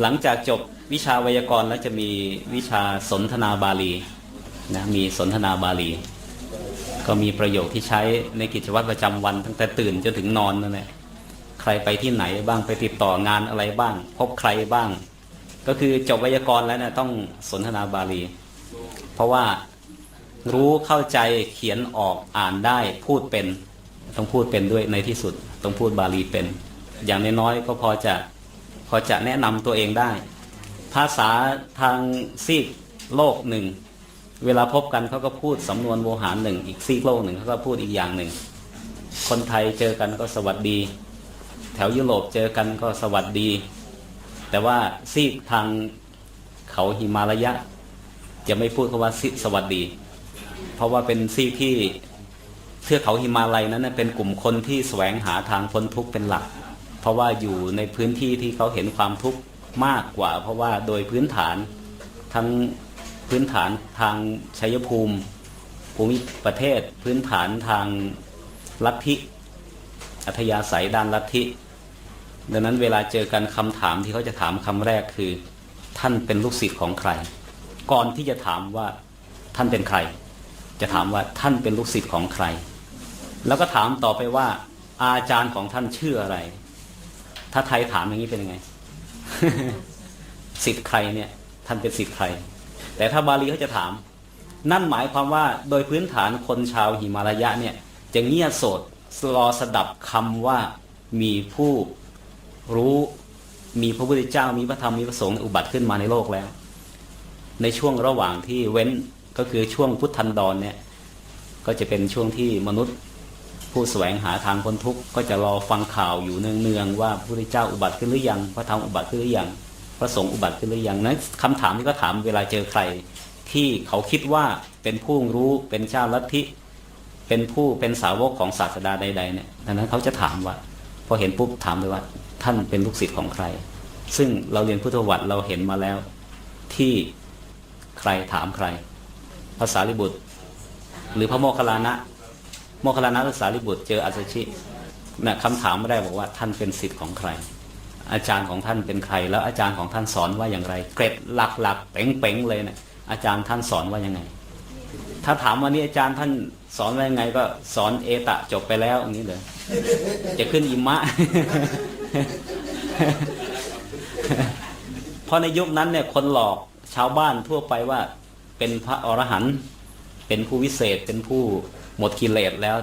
หลังจากจบวิชาไวยากรณ์แล้วจะมีวิชาสนทนาบาลีนะมีสนทนาบาลี ก็มีประโยคที่ใช้ในกิจวัตรประจำวัน ตั้งแต่ตื่นจนถึงนอนนั่นแหละใครไปที่ไหนบ้างไปติดต่องานอะไรบ้าง พบใครบ้าง ก็คือจบไวยากรณ์แล้วเนี่ยต้องสนทนาบาลี เพราะว่ารู้เข้าใจเขียนออกอ่านได้พูดเป็น ต้องพูดเป็นด้วยในที่สุด ต้องพูดบาลีเป็น อย่างน้อยๆก็พอจะ อจะแนะนำตัวเองได้ ภาษาทางซีกโลกหนึ่ง เวลาพบกันเขาก็พูดสำนวนโวหารหนึ่ง อีกซีกโลกหนึ่งเขาก็พูดอีกอย่างหนึ่ง คนไทยเจอกันก็สวัสดี แถวยุโรปเจอกันก็สวัสดี แต่ว่าซีกทางเขาหิมาลายะ จะไม่พูดคำว่าสวัสดี เพราะว่าเป็นซีกที่เทือกเขาหิมาลัยนั้นเป็นกลุ่มคนที่แสวงหาทางพ้นทุกข์เป็นหลัก เพราะว่าอยู่ในพื้นที่ที่เขาเห็นความทุกข์มากกว่า เพราะว่าโดยพื้นฐานทั้งพื้นฐานทางชัยภูมิภูมิประเทศพื้นฐานทางลัทธิอัธยาศัยด้านลัทธิดังนั้นเวลาเจอกันคำถามที่เขาจะถามคำแรกคือ ท่านเป็นลูกศิษย์ของใคร ก่อนที่จะถามว่าท่านเป็นใคร จะถามว่าท่านเป็นลูกศิษย์ของใคร แล้วก็ถามต่อไปว่า อาจารย์ของท่านชื่ออะไร ถ้าไทยถามอย่างนี้เป็นยังไงศิษย์ใครเนี่ย ท่านเป็นศิษย์ใคร แต่ถ้าบาลีเขาจะถาม นั่นหมายความว่าโดยพื้นฐานคนชาวหิมาลายะเนี่ย จะเงียบโสดรอสดับคำว่ามีผู้รู้มีพระพุทธเจ้ามีพระธรรมมีพระสงฆ์อุบัติขึ้นมาในโลกแล้ว ในช่วงระหว่างที่เว้นก็คือช่วงพุทธันดรเนี่ย ก็จะเป็นช่วงที่มนุษย์ ผู้แสวงหาทางพ้นทุกข์ก็จะรอฟังข่าวอยู่เนืองๆว่าพระพุทธเจ้าอุบัติขึ้นหรือยังพระธรรมอุบัติขึ้นหรือยังพระสงฆ์อุบัติขึ้นหรือยังนั้นคำถามที่เขาถามเวลาเจอใคร ที่เขาคิดว่าเป็นผู้รู้เป็นเจ้าลัทธิเป็นผู้เป็นสาวกของศาสดาใด ๆเนี่ยดังนั้นเขาจะถามว่า พอเห็นปุ๊บถามเลยว่า ท่านเป็นลูกศิษย์ของใคร ซึ่งเราเรียนพุทธวัตรเราเห็นมาแล้ว ที่ใครถามใคร ภาษาลิบุตร หรือพระโมคคัลลานะ โมคคลานะหรือสารีบุตรเจออัศชินะคำถามไม่ได้บอกว่าท่านเป็นศิษย์ของใคร อาจารย์ของท่านเป็นใคร แล้วอาจารย์ของท่านสอนว่าอย่างไร เกร็ดหลักๆเป๋งๆเลยเนะี่ยอาจารย์ท่านสอนว่ายังไง ถ้าถามวันนี้อาจารย์ท่านสอนว่ายังไง ก็สอนเอตะจบไปแล้วอย่างนี้เลยจะขึ้นอิมะเพราะในยุคนั้นเนี่ยคนหลอกชาวบ้านทั่วไปว่าเป็นพระอรหันต์เป็นผู้วิเศษเป็นผู้ หมดกิเลสแล้ว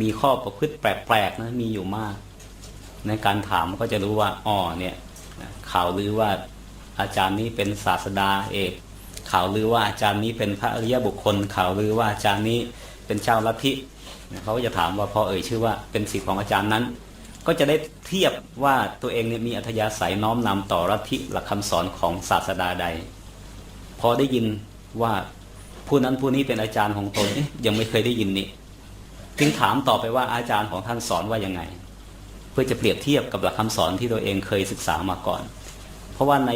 มีข้อประพฤติแปลกๆนะมีอยู่มาก ในการถามก็จะรู้ว่าอ๋อเนี่ยข่าวลือว่าอาจารย์นี้เป็นศาสดาเอกข่าวลือว่าอาจารย์นี้เป็นพระอริยบุคคล ข่าวลือว่าอาจารย์นี้เป็นเจ้าลัทธิเขาจะถามว่าพอเอ่ยชื่อว่าเป็นศิษย์ของอาจารย์นั้น ก็จะได้เทียบว่าตัวเองเนี่ยมีอัธยาศัยน้อมนำต่อลัทธิหลักคำสอนของศาสดาใด พอได้ยินว่า ผู้นั้นผู้นี้เป็นอาจารย์ของตนยังไม่เคยได้ยินนี่จึงถามต่อไปว่าอาจารย์ของท่านสอนว่ายังไง เพื่อจะเปรียบเทียบกับหลักคำสอนที่ตัวเองเคยศึกษามาก่อน เพราะว่าใน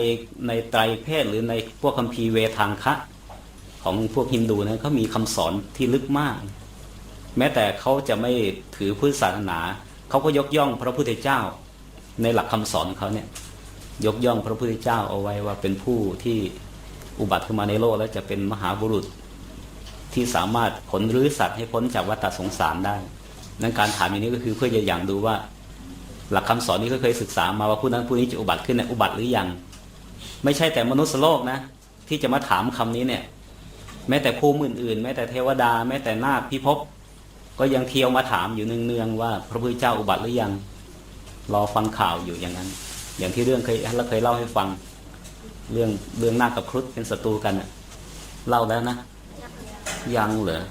ในไตรเพศหรือในพวกคัมภีร์เวทางคะของพวกฮินดูนะเขามีคำสอนที่ลึกมาก แม้แต่เขาจะไม่ถือพุทธศาสนาเขาก็ยกย่องพระพุทธเจ้า ในหลักคำสอนเขาเนี่ยยกย่องพระพุทธเจ้าเอาไว้ว่าเป็นผู้ที่ อุบัติขึ้นมาในโลกแล้วจะเป็นมหาบุรุษที่สามารถขนรื้อสัตว์ให้พ้นจากวัฏสงสารได้นั้นการถามอย่างนี้ก็คือเพื่อจะอย่างดูว่า หลักคำสอนนี้เขาเคยศึกษามาว่าผู้นั้นผู้นี้จะอุบัติขึ้นในอุบัติหรือยัง ไม่ใช่แต่มนุษย์โลกนะ ที่จะมาถามคำนี้เนี่ย แม้แต่ภูมิอื่นๆแม้แต่เทวดา แม้แต่นาคพิภพก็ยังเที่ยวมาถามอยู่เนืองๆว่า พระพุทธเจ้าอุบัติหรือยัง รอฟังข่าวอยู่อย่างนั้น อย่างที่เรื่องเคยเราเคยเล่าให้ฟัง เรื่องเรื่องนาคกับครุฑเป็นศัตรูกันอะเล่าแล้วนะ ยังเหรอ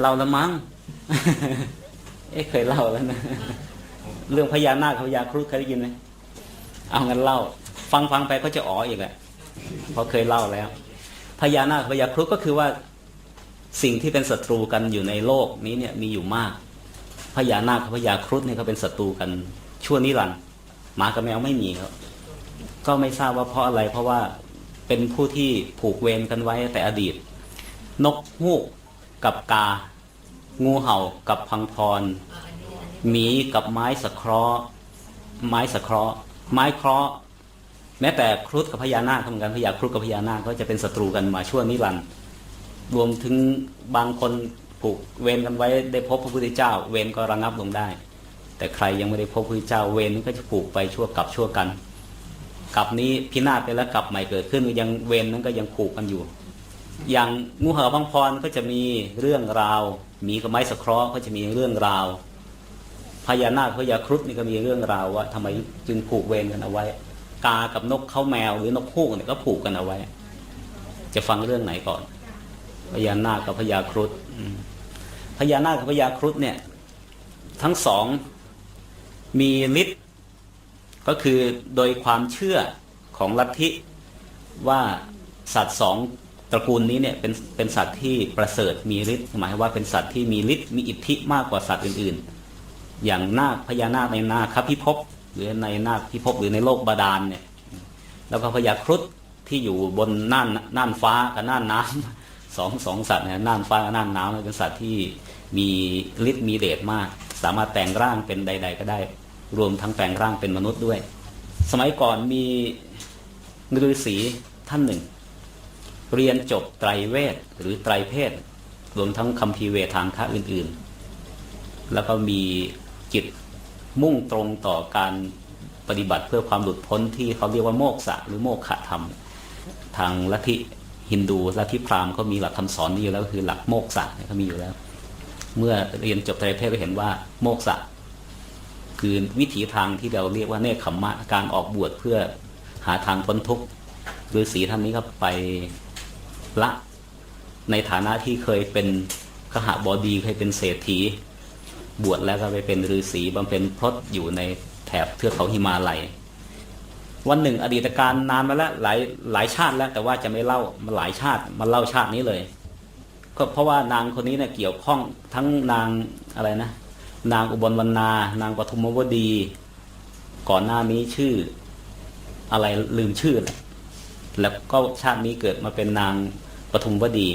เล่าแล้วมั้ง เอ๊ะเคยเล่าแล้วนะ เรื่องพญานาคพญาครุฑเคยได้ยินไหมเอางั้นเล่า ฟังฟังไปก็จะอ๋ออีกแหละเพราะเคยเล่าแล้ว พญานาคพญาครุฑก็คือว่าสิ่งที่เป็นศัตรูกันอยู่ในโลกนี้เนี่ยมีอยู่มาก พญานาคกับพญาครุฑเนี่ยเขาเป็นศัตรูกันชั่วนิรันดร์หมากับแมวไม่มีครับ ก็ไม่ทราบว่าเพราะอะไร เพราะว่าเป็นผู้ที่ผูกเวรกันไว้แต่อดีต นกฮูกกับกา งูเห่ากับพังพรหมีกับไม้สะเคราะห์ไม้สะเคราะห์ไม้เคราะห์แม้แต่ครุฑกับพญานาคเหมือนกันพญาครุฑกับพญานาคก็จะเป็นศัตรูกันมาชั่วนิรันดร์รวมถึงบางคนผูกเวรกันไว้ได้พบพระพุทธเจ้า เวรก็ระงับลงได้ แต่ใครยังไม่ได้พบพระพุทธเจ้าเวรนี้ก็จะผูกไปชั่วกับชั่วกัน กับนี้พินาศไปแล้วกลับใหม่เกิดขึ้นยังเวรนั้นก็ยังผูกกันอยู่ อย่างงูเห่าบางพรก็จะมีเรื่องราว มีกับไม้สะเคราะห์ก็จะมีเรื่องราวพญานาคพญาครุฑนี่ก็มีเรื่องราวว่าทำไมจึงผูกเวรกันเอาไว้ กากับนกเข้าแมวหรือนกฮูกเนี่ยก็ผูกกันเอาไว้ จะฟังเรื่องไหนก่อน พญานาคกับพญาครุฑพญานาคกับพญาครุฑเนี่ย ทั้งสองมีฤทธิ์ ก็คือโดยความเชื่อของลัทธิว่าสัตว์สองตระกูลนี้เนี่ยเป็นเป็นสัตว์ที่ประเสริฐมีฤทธิ์หมายว่าเป็นสัตว์ที่มีฤทธิ์มีอิทธิมากกว่าสัตว์อื่น ๆ อย่างนาคพญานาคในนาคพิภพหรือในนาคพิภพหรือในโลกบาดาลเนี่ยแล้วก็พญาครุฑที่อยู่บนน่านน่านฟ้ากับน่านน้ำสองสองสัตว์เนี่ยน่านฟ้ากับน่านน้ำเนี่ยเป็นสัตว์ที่มีฤทธิ์มีเดชมาก สามารถแต่งร่างเป็นใด ๆ ก็ได้ รวมทั้งแปลงร่างเป็นมนุษย์ด้วย สมัยก่อนมีฤาษีท่านหนึ่ง เรียนจบไตรเวทหรือไตรเพศ รวมทั้งคัมภีร์เวทางคะอื่นๆ แล้วก็มีจิตมุ่งตรงต่อการปฏิบัติเพื่อความหลุดพ้นที่เขาเรียกว่าโมกษะหรือโมฆะธรรม ทางลัทธิฮินดูลัทธิพราหมณ์เขามีหลักคำสอนนี้อยู่แล้วคือหลักโมกษะเขามีอยู่แล้ว เมื่อเรียนจบไตรเพศก็เห็นว่าโมกษะ คือวิถีทางที่เราเรียกว่าเนคขมมะการออกบวชเพื่อหาทางพ้นทุกข์ฤาษีท่านนี้ก็ไปละในฐานะที่เคยเป็นขหบดีเคยเป็นเศรษฐี บวชแล้วก็ไปเป็นฤาษีบำเพ็ญพรตอยู่ในแถบเทือกเขาหิมาลัย วันหนึ่ง อดีตการนานมาแล้วหลายหลายชาติแล้ว แต่ว่าจะไม่เล่ามาหลายชาติมาเล่าชาตินี้เลยก็เพราะว่านางคนนี้เนี่ยเกี่ยวข้องทั้งนางอะไรนะ นางอุบลวรรณา นางปฐมวดี ก่อนหน้านี้ชื่อ อะไรลืมชื่อแหละแล้วก็ชาตินี้เกิดมาเป็นนางปฐมวดี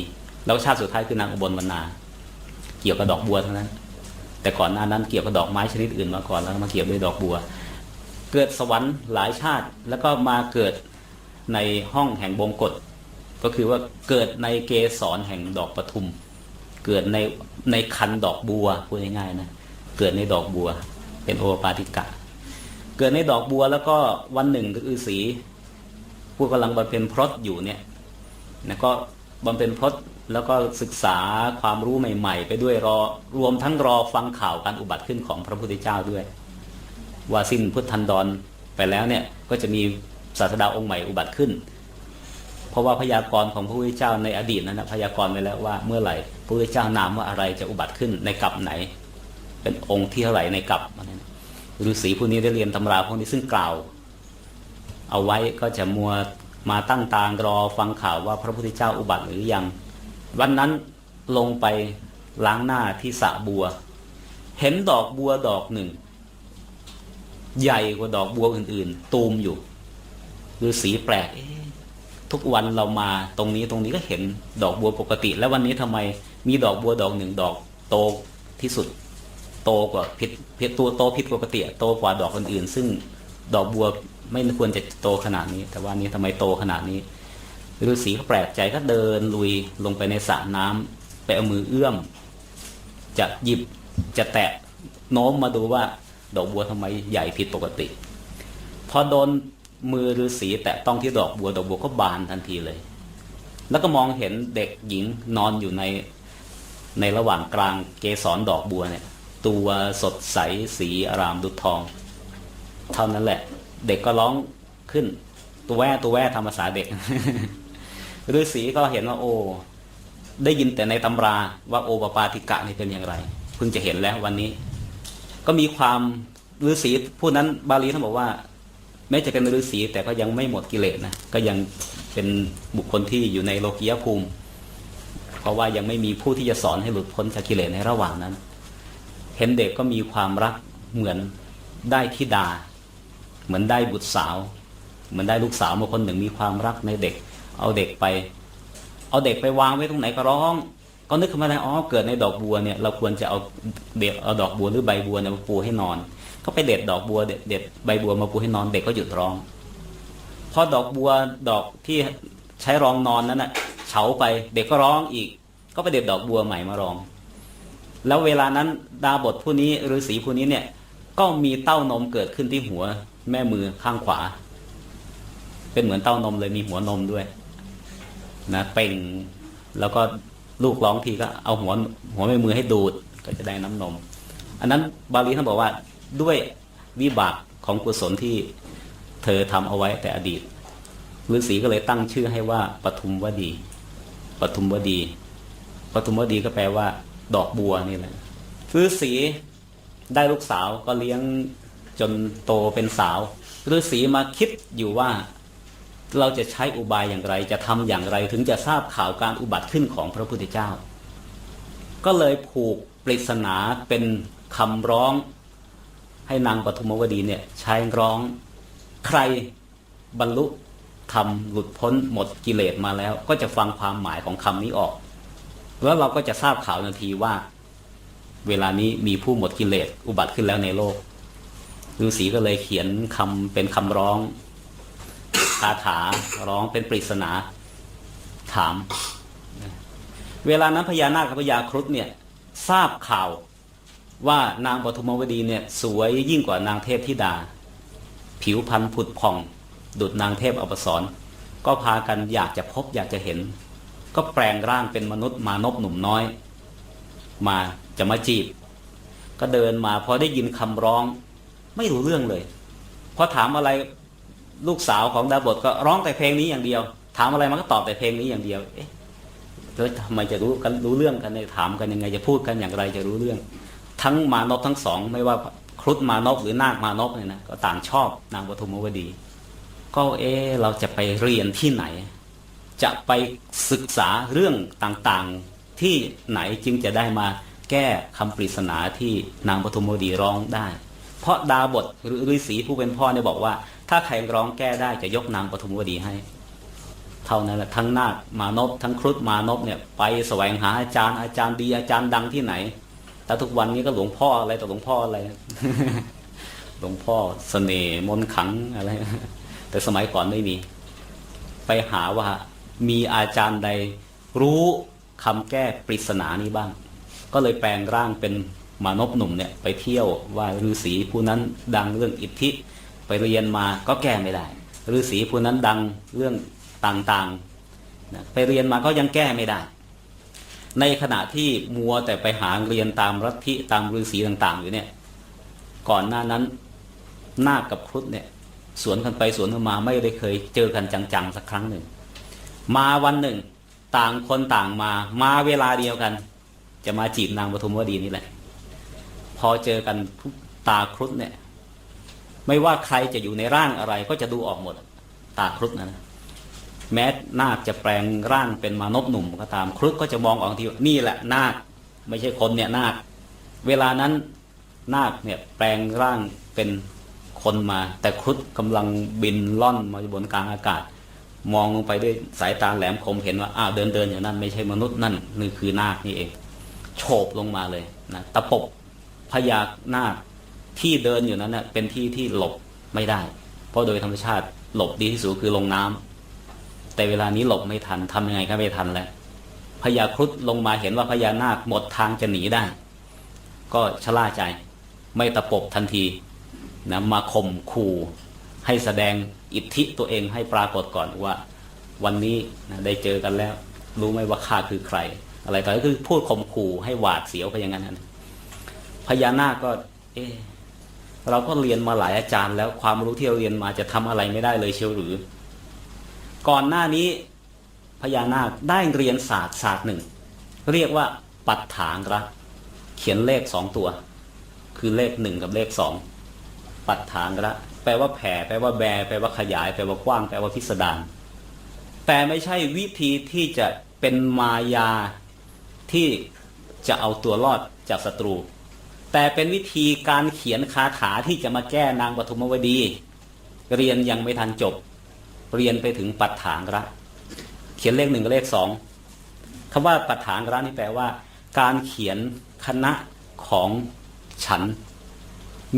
แล้วชาติสุดท้ายคือนางอุบลวรรณา เกี่ยวกับดอกบัวเทั้งนั้น แต่ก่อนหน้านั้นเกี่ยวกับดอกไม้ชนิดอื่นมาก่อนแล้วมาเกี่ยวด้วยดอกบัว เกิดสวรรค์หลายชาติแล้วก็มาเกิดในห้องแห่งบงกฎก็คือว่าเกิดในเกสรแห่งดอกปทุม เกิดในในคันดอกบัวพูดง่ายๆนะ เกิดในดอกบัว เป็นโอปาติกะ เกิดในดอกบัวแล้วก็วันหนึ่งฤาษีผู้กำลังบำเพ็ญพรตอยู่เนี่ยนะก็บำเพ็ญพรตแล้วก็ศึกษาความรู้ใหม่ ๆ ไปด้วยรอรวมทั้งรอฟังข่าวการอุบัติขึ้นของพระพุทธเจ้าด้วย ว่าสิ้นพุทธันดรไปแล้วเนี่ยก็จะมีศาสดาองค์ใหม่อุบัติขึ้น เพราะว่าพยากรณ์ของพระพุทธเจ้าในอดีตนั้นนะพยากรณ์ไปแล้วว่าเมื่อไหร่พระพุทธเจ้านามว่าอะไรจะอุบัติขึ้นในกลับไหน เป็นองค์ที่เท่าไหร่ในกลับนั้นฤาษีผู้นี้ได้เรียนตำราพวกนี้ซึ่งกล่าว เอาไว้ก็จะมัวมาตั้งตารอฟังข่าวว่าพระพุทธเจ้าอุบัติหรือยัง วันนั้นลงไปล้างหน้าที่สระบัว เห็นดอกบัวดอกหนึ่ง ใหญ่กว่าดอกบัวอื่น ๆ ตูมอยู่ฤาษีแปลกทุกวันเรามาตรงนี้ตรงนี้ก็เห็นดอกบัวปกติ แล้ววันนี้ทำไมมีดอกบัวดอกหนึ่งดอกโตที่สุด โตกว่าผิดผิดตัวโตผิดปกติโตกว่าดอกอื่นๆซึ่งดอกบัวไม่ควรจะโตขนาดนี้ แต่ว่านี้ทำไมโตขนาดนี้ฤาษีก็แปลกใจก็เดินลุยลงไปในสระน้ำไปเอามือเอื้อม จะหยิบจะแตะโน้มมาดูว่า ดอกบัวทำไมใหญ่ผิดปกติ พอโดนมือฤาษีแตะต้องที่ดอกบัวดอกบัวก็บานทันทีเลย แล้วก็มองเห็นเด็กหญิงนอนอยู่ในในระหว่างกลางเกสรดอกบัวเนี่ย ตัวสดใสสีอารามดุจทอง เท่านั้นแหละ เด็กก็ร้องขึ้น ตัวแว่ตัวแว่ทำภาษาเด็กฤาษีก็เห็นว่าโอ้ได้ยินแต่ในตำราว่าโอปปาติกะนี่เป็นอย่างไรเพิ่งจะเห็นแล้ววันนี้ ก็มีความฤาษีผู้นั้นบาลีท่านบอกว่าแม้จะเป็นฤาษีแต่ก็ยังไม่หมดกิเลสนะก็ยังเป็นบุคคลที่อยู่ในโลกียภูมิ เพราะว่ายังไม่มีผู้ที่จะสอนให้หลุดพ้นจากกิเลสในระหว่างนั้น เห็นเด็กก็มีความรักเหมือนได้ทิดา เหมือนได้บุตรสาว เหมือนได้ลูกสาวมาคนหนึ่งมีความรักในเด็ก เอาเด็กไป เอาเด็กไปวางไว้ตรงไหนก็ร้อง ก็นึกขึ้นมาได้อ๋อเกิดในดอกบัวเนี่ยเราควรจะเอาเด็กเอาดอกบัวหรือใบบัวเนี่ยมาปูให้นอน ก็ไปเด็ดดอกบัวเด็ดเด็ดใบบัวมาปูให้นอนเด็กก็หยุดร้องพอดอกบัวดอกที่ใช้รองนอนนั้นน่ะเฉาไปเด็กก็ร้องอีก ก็ไปเด็ดดอกบัวใหม่มารอง แล้วเวลานั้นดาบทผู้นี้ฤาษีผู้นี้เนี่ย ก็มีเต้านมเกิดขึ้นที่หัวแม่มือข้างขวา เป็นเหมือนเต้านมเลยมีหัวนมด้วย นะเป่งแล้วก็ลูกร้องทีก็เอาหัวหัวแม่มือให้ดูดก็จะได้น้ำนม อันนั้นบาลีท่านบอกว่าด้วยวิบากของกุศลที่เธอทำเอาไว้แต่อดีตฤาษีก็เลยตั้งชื่อให้ว่าปทุมวดีปทุมวดีปทุมวดีก็แปลว่า ดอกบัวนี่แหละฤาษีได้ลูกสาวก็เลี้ยงจนโตเป็นสาวฤาษีมาคิดอยู่ว่าเราจะใช้อุบายอย่างไร จะทำอย่างไรถึงจะทราบข่าวการอุบัติขึ้นของพระพุทธเจ้า ก็เลยผูกปริศนาเป็นคำร้อง ให้นางปฐุมวดีเนี่ยใช้ร้อง ใครบรรลุทำหลุดพ้นหมดกิเลสมาแล้ว ก็จะฟังความหมายของคำนี้ออก แล้วเราก็จะทราบข่าวนาทีว่า เวลานี้มีผู้หมดกิเลสอุบัติขึ้นแล้วในโลกฤาษีก็เลยเขียนคำเป็นคำร้องคาถาร้องเป็นปริศนาถาม เวลานั้นพญานาคกับพญาครุฑเนี่ยทราบข่าวว่านางปฐุมวดีเนี่ยสวยยิ่งกว่านางเทพธิดา ผิวพรรณผุดผ่อง ดุดนางเทพอปสรก็พากันอยากจะพบอยากจะเห็น ก็แปลงร่างเป็นมนุษย์มานพหนุ่มน้อย มาจะมาจีบ ก็เดินมาพอได้ยินคำร้อง ไม่รู้เรื่องเลยพอถามอะไรลูกสาวของดาบทก็ร้องแต่เพลงนี้อย่างเดียว ถามอะไรมันก็ตอบแต่เพลงนี้อย่างเดียว เอ๊ะแล้วทำไมจะรู้กันรู้เรื่องกันเนี่ยถามกันยังไงจะพูดกันอย่างไรจะรู้เรื่อง ทั้งมานพทั้งสองไม่ว่าครุฑมานพหรือนาคมานพเนี่ยนะก็ต่างชอบนางปฐุมวดี ก็เอ๊เราจะไปเรียนที่ไหน จะไปศึกษาเรื่องต่างๆ ที่ไหนจึงจะได้มาแก้คำปริศนาที่นางปฐุมวดีร้องได้ เพราะดาบทหรือฤาษีผู้เป็นพ่อเนี่ยบอกว่า ถ้าใครร้องแก้ได้จะยกนางปฐุมวดีให้ เท่านั้นแหละทั้งนาคมานพทั้งครุฑมานพเนี่ยไปแสวงหาอาจารย์อาจารย์ดีอาจารย์ดังที่ไหนแต่ทุกวันนี้ก็หลวงพ่ออะไรต่อหลวงพ่ออะไรหลวงพ่อเสน่ห์มนขังอะไร แต่สมัยก่อนไม่มี ไปหาว่า มีอาจารย์ใดรู้คำแก้ปริศนานี้บ้าง ก็เลยแปลงร่างเป็นมานพหนุ่มเนี่ยไปเที่ยวว่าฤาษีผู้นั้นดังเรื่องอิทธิไปเรียนมาก็แก้ไม่ได้ฤาษีผู้นั้นดังเรื่องต่างๆ ไปเรียนมาก็ยังแก้ไม่ได้ ในขณะที่มัวแต่ไปหาเรียนตามรัฐิตามฤาษีต่าง ๆ อยู่เนี่ยก่อนหน้านั้นนาคกับครุฑเนี่ยสวนกันไปสวนกันมาไม่ได้เคยเจอกันจังๆสักครั้งหนึ่ง มาวันหนึ่ง ต่างคนต่างมา มาเวลาเดียวกัน จะมาจีบนางปฐุมวดีนี่แหละ พอเจอกันตาครุฑเนี่ย ไม่ว่าใครจะอยู่ในร่างอะไรก็จะดูออกหมด ตาครุฑนะนแม้นาคจะแปลงร่างเป็นมานพหนุ่มก็ตามครุฑก็จะมองออกทีว่านี่แหละนาคไม่ใช่คนเนี่ยนาคเวลานั้นนาคเนี่ยแปลงร่างเป็นคนมา แต่ครุฑกำลังบินล่อนมาบนกลางอากาศ มองลงไปด้วยสายตาแหลมคมเห็นว่าอ้าวเดินเดินอยู่นั่นไม่ใช่มนุษย์นั่นนี่คือนาคนี่เอง โฉบลงมาเลยนะตะปบพญานาคที่เดินอยู่นั้นเน่ะเป็นที่ที่หลบไม่ได้ เพราะโดยธรรมชาติหลบดีที่สุดคือลงน้ำแต่เวลานี้หลบไม่ทันทำยังไงก็ไม่ทันแล้วพญาครุฑลงมาเห็นว่าพญานาคหมดทางจะหนีได้ ก็ชะล่าใจ ไม่ตะปบทันทีนะมาข่มขู่ให้แสดง อิทธิตัวเองให้ปรากฏก่อนว่าวันนี้นะได้เจอกันแล้ว รู้ไหมว่าข้าคือใคร อะไรต่อก็คือพูดข่มขู่ให้หวาดเสียวไปอย่างนั้นนะพญานาคก็ เอเราก็เรียนมาหลายอาจารย์ แล้วความรู้ที่เราเรียนมาจะทำอะไรไม่ได้เลยเชียวหรือ ก่อนหน้านี้พญานาคได้เรียนศาสตร์ศาสตร์หนึ่ง เรียกว่าปัฏฐานรักเขียนเลขสองตัว คือเลขหนึ่งกับเลขสองปัฏฐานระ แปลว่าแผ่ แปลว่าแบแปลว่าขยาย แปลว่ากว้าง แปลว่าพิสดารแต่ไม่ใช่วิธีที่จะเป็นมายาที่จะเอาตัวรอดจากศัตรู แต่เป็นวิธีการเขียนคาถาที่จะมาแก้นางปฐุมวดี เรียนยังไม่ทันจบ เรียนไปถึงปัฏฐานระเขียนเลขหนึ่งกับเลขสองคำว่าปัฏฐานระนี่แปลว่า การเขียนคณะของฉัน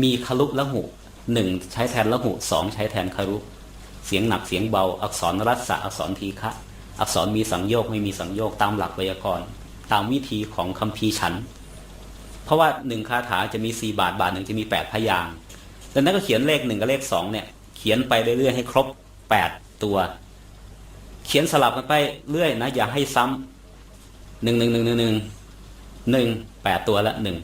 มีคลุละหุ หนึ่งใช้แทนละหุสองใช้แทนคารุ เสียงหนักเสียงเบา อักษรรัศอักษรทีฆะอักษรมีสังโยกไม่มีสังโยกตามหลักไวยากรณ์ตามวิธีของคัมภีร์ฉัน เพราะว่าหนึ่งคาถาจะมีสี่บาทบาทหนึ่งจะมีแปดพยางดังนั้นก็เขียนเลขหนึ่งกับเลขสองเนี่ย เขียนไปเรื่อยๆให้ครบแปดตัว เขียนสลับกันไปเรื่อยนะ อย่าให้ซ้ำหนึ่งหนึ่งหนึ่งหนึ่งหนึ่งหนึ่งแปดตัวละหนึ่ง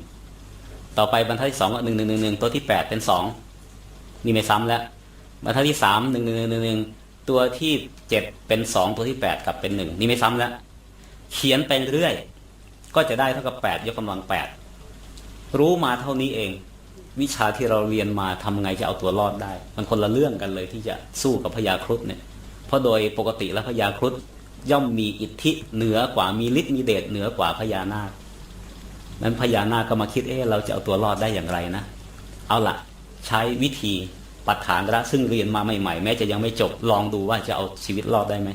ต่อไปบรรทัดที่สองก็หนึ่งหนึ่งหนึ่งหนึ่งตัวที่แปดเป็นสอง นี่ไม่ซ้ำแล้วบรรทัดที่สามหนึ่งหนึ่งหนึ่งหนึ่งตัวที่เจ็ดเป็นสองตัวที่แปดกลับเป็นหนึ่งนี่ไม่ซ้ำแล้ว เขียนไปเรื่อย ก็จะได้เท่ากับแปดยกกำลังแปดรู้มาเท่านี้เอง วิชาที่เราเรียนมาทำไงจะเอาตัวรอดได้ มันคนละเรื่องกันเลยที่จะสู้กับพญาครุฑเนี่ย เพราะโดยปกติแล้วพญาครุฑย่อมมีอิทธิเหนือกว่ามีฤทธิ์มีเดชเหนือกว่าพญานาคนั้นพญานาคก็มาคิดเอ๊ะเราจะเอาตัวรอดได้อย่างไรนะ เอาละ ใช้วิธีปัฏฐานระซึ่งเรียนมาใหม่ๆ แม้จะยังไม่จบลองดูว่าจะเอาชีวิตรอดได้ไหม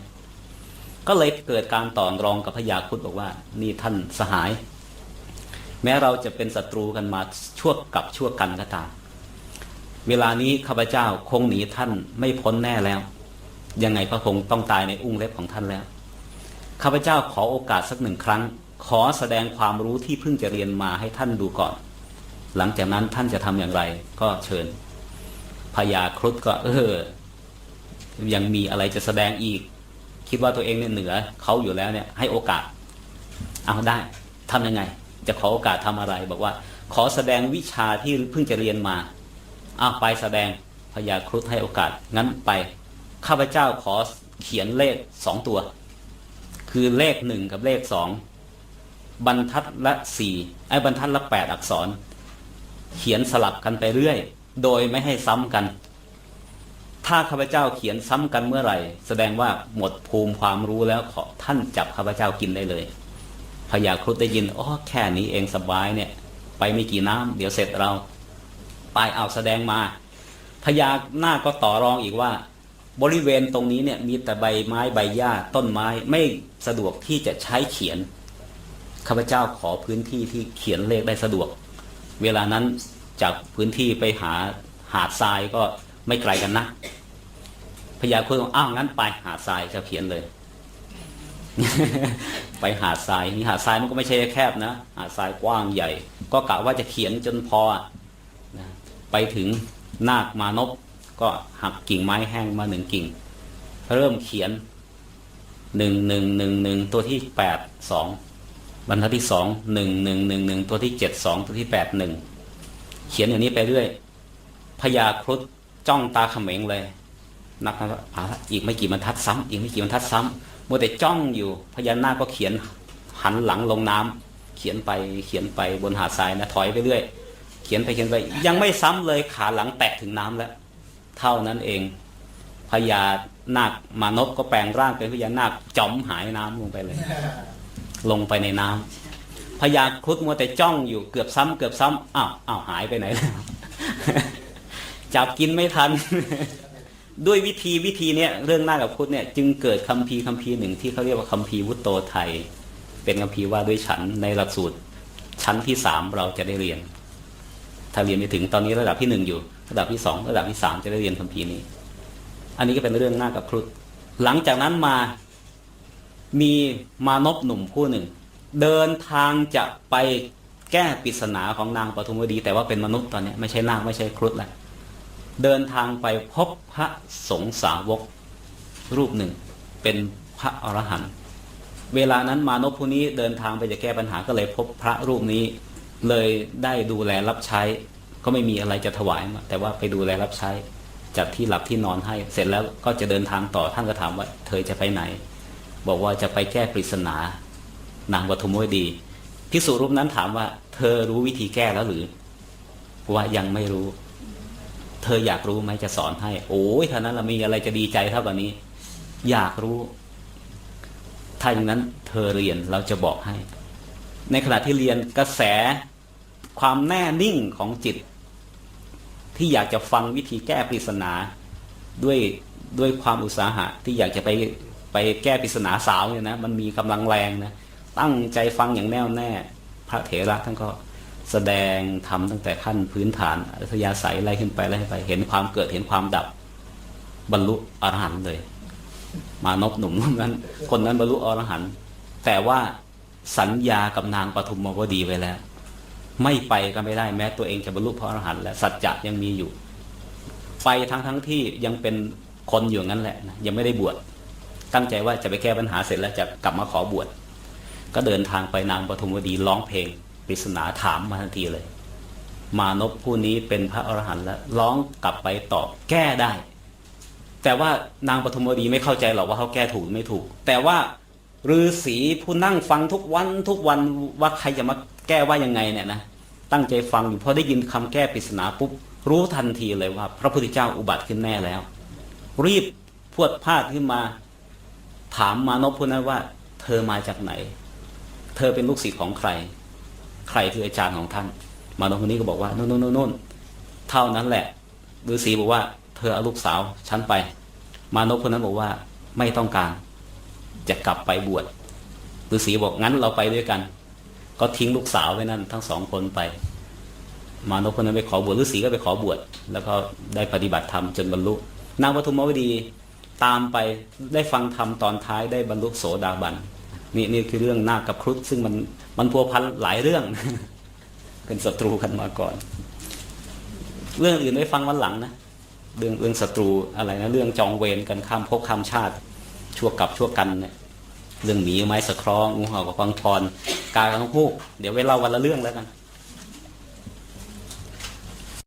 ก็เลยเกิดการต่อรองกับพญาครุฑบอกว่า นี่ท่านสหาย แม้เราจะเป็นศัตรูกันมาชั่วกับชั่วกันก็ตามเวลานี้ข้าพเจ้าคงหนีท่านไม่พ้นแน่แล้ว ยังไงก็คงต้องตายในอุ้งเล็บของท่านแล้วข้าพเจ้าขอโอกาสสักหนึ่งครั้ง ขอแสดงความรู้ที่เพิ่งจะเรียนมาให้ท่านดูก่อน หลังจากนั้นท่านจะทำอย่างไร ก็เชิญพญาครุฑก็ เออ ยังมีอะไรจะแสดงอีก คิดว่าตัวเองเนี่ยเหนือเขาอยู่แล้วเนี่ย ให้โอกาส เอาได้ทำยังไง จะขอโอกาสทำอะไร บอกว่า ขอแสดงวิชาที่เพิ่งจะเรียนมาเอาไปแสดงพญาครุฑให้โอกาส งั้นไปข้าพเจ้าขอเขียนเลขสองตัว คือเลขหนึ่งกับเลขสองบรรทัดละสี่ไอ้บรรทัดละแปดอักษร เขียนสลับกันไปเรื่อย โดยไม่ให้ซ้ำกัน ถ้าข้าพเจ้าเขียนซ้ำกันเมื่อไหร่ แสดงว่าหมดภูมิความรู้แล้วขอท่านจับข้าพเจ้ากินได้เลยพญาครุฑได้ยินอ๋อแค่นี้เองสบายเนี่ย ไปไม่กี่น้ำเดี๋ยวเสร็จเรา ไปเอาแสดงมาพญาหน้าก็ต่อรองอีกว่า บริเวณตรงนี้เนี่ยมีแต่ใบไม้ใบหญ้าต้นไม้ไม่สะดวกที่จะใช้เขียนข้าพเจ้าขอพื้นที่ที่เขียนเลขได้สะดวก เวลานั้นจากพื้นที่ไปหาหาดทรายก็ไม่ไกลกันนะพญาครุฑบอกอ้าวงั้นไปหาดทรายจะเขียนเลย ไปหาดทรายนี่หาดทรายมันก็ไม่ใช่แคบนะหาดทรายกว้างใหญ่ ก็กะว่าจะเขียนจนพอไปถึงนาคมานพก็หักกิ่งไม้แห้งมาหนึ่งกิ่ง เริ่มเขียนหนึ่งหนึ่งหนึ่งหนึ่งตัวที่แปดสอง บรรทัดที่สองหนึ่งหนึ่งหนึ่งหนึ่งตัวที่เจ็ดสองตัวที่แปดหนึ่งเขียนอย่างนี้ไปเรื่อยพญาครุฑจ้องตาเขม็งเลย นักนะอ่าอีกไม่กี่บรรทัดซ้ำอีกไม่กี่บรรทัดซ้ำมัวแต่จ้องอยู่พญานาคก็เขียนหันหลังลงน้ำเขียนไปเขียนไปบนหาดทรายนะถอยไปเรื่อย เขียนไปเขียนไป ยังไม่ซ้ำเลยขาหลังแตะถึงน้ำแล้ว เท่านั้นเองพญานาคมานพก็แปลงร่างเป็นพญานาคจมหายน้ำลงไปเลย ลงไปในน้ำพญาครุฑมัวแต่จ้องอยู่เกือบซ้ำเกือบซ้ำอ้าวอ้าวหายไปไหนแล้วจับกินไม่ทัน ด้วยวิธีวิธีเนี้ยเรื่องหน้ากับพุทธเนี่ยจึงเกิดคัมภีร์คัมภีร์หนึ่งที่เขาเรียกว่าคัมภีร์วุตโตไทย เป็นคัมภีร์ว่าด้วยฉันในหลักสูตร ชั้นที่สามเราจะได้เรียน ถ้าเรียนไปถึงตอนนี้ระดับที่หนึ่งอยู่ ระดับที่สองระดับที่สามจะได้เรียนคัมภีร์นี้ อันนี้ก็เป็นเรื่องหน้ากับครุฑหลังจากนั้นมา มีมานพหนุ่มผู้หนึ่ง เดินทางจะไปแก้ปริศนาของนางปฐุมวดี แต่ว่าเป็นมนุษย์ตอนนี้ไม่ใช่นาคไม่ใช่ครุฑแล้วเดินทางไปพบพระสงฆ์สาวกรูปหนึ่ง เป็นพระอรหันต์เวลานั้นมานพผู้นี้เดินทางไปจะแก้ปัญหาก็เลยพบพระรูปนี้ เลยได้ดูแลรับใช้ ก็ไม่มีอะไรจะถวายมาแต่ว่าไปดูแลรับใช้จัดที่หลับที่นอนให้ เสร็จแล้วก็จะเดินทางต่อท่านก็ถามว่า เธอจะไปไหน บอกว่าจะไปแก้ปริศนา นางปฐุมวดีพิสุรูปนั้นถามว่า เธอรู้วิธีแก้แล้วหรือว่ายังไม่รู้ เธออยากรู้ไหมจะสอนให้ โอ้ยท่านั้นเรามีอะไรจะดีใจเท่ากับนี้ อยากรู้ ถ้าอย่างนั้น เธอเรียนเราจะบอกให้ ในขณะที่เรียนกระแสความแน่นิ่งของจิต ที่อยากจะฟังวิธีแก้ปริศนาด้วยด้วยความอุตสาหะที่อยากจะไป ไปแก้ปริศนาสาวเนี่ยนะมันมีกำลังแรงนะตั้งใจฟังอย่างแน่วแน่ พระเถระท่านก็แสดงทำตั้งแต่ขั้นพื้นฐานอัธยาศัยไล่ขึ้นไปไล่ไป เห็นความเกิดเห็นความดับ บรรลุอรหันต์เลย มานพหนุ่มนั้น คนนั้นบรรลุอรหันต์แต่ว่าสัญญากับนางปฐุมมาวดีไว้แล้ว ไม่ไปก็ไม่ได้แม้ ตัวเองจะบรรลุพระอรหันต์และสัจจะยังมีอยู่ ไปทั้งทั้งที่ยังเป็นคนอยู่งั้นแหละนะยังไม่ได้บวช ตั้งใจว่าจะไปแก้ปัญหาเสร็จแล้วจะกลับมาขอบวชก็เดินทางไปนางปฐุมวดีร้องเพลงปริศนาถามมาทันทีเลย มานพผู้นี้เป็นพระอรหันต์แล้วร้องกลับไปตอบแก้ได้ แต่ว่านางปฐุมวดีไม่เข้าใจหรอกว่าเขาแก้ถูกไม่ถูก แต่ว่าฤาษีผู้นั่งฟังทุกวันทุกวันว่าใครจะมาแก้ว่ายังไงเนี่ยนะตั้งใจฟังอยู่พอได้ยินคำแก้ปริศนาปุ๊บรู้ทันทีเลยว่า พระพุทธเจ้าอุบัติขึ้นแน่แล้ว รีบพวดพลาดขึ้นมา ถามมานพผู้นั้นว่า เธอมาจากไหน เธอเป็นลูกศิษย์ของใคร ใครคืออาจารย์ของท่าน มานพคนนี้ก็บอกว่าโน่นโน่นโน่นโน่นเท่านั้นแหละฤาษีบอกว่า เธอเอาลูกสาวฉันไป มานพคนนั้นบอกว่าไม่ต้องการจะกลับไปบวชฤาษีบอกงั้นเราไปด้วยกัน ก็ทิ้งลูกสาวไว้นั่นทั้งสองคนไป มานพคนนั้นไปขอบวชฤาษีก็ไปขอบวชแล้วก็ได้ปฏิบัติธรรมจนบรรลุนางปฐุมวดี ตามไปได้ฟังธรรมตอนท้ายได้บรรลุโสดาบันนี่นี่คือเรื่องนาคกับครุฑซึ่งมันมันพัวพันหลายเรื่อง เป็นศัตรูกันมาก่อน เรื่องอื่นได้ฟังวันหลังนะเรื่องเรื่องศัตรูอะไรนะเรื่องจองเวรกันข้ามภพข้ามชาติ ชั่วกับชั่วกันเนี่ยเรื่องหมีไม้สะคราะห์งูเห่ากับฟังพรกากับฮูกเดี๋ยวไว้เล่าวันละเรื่องแล้วกัน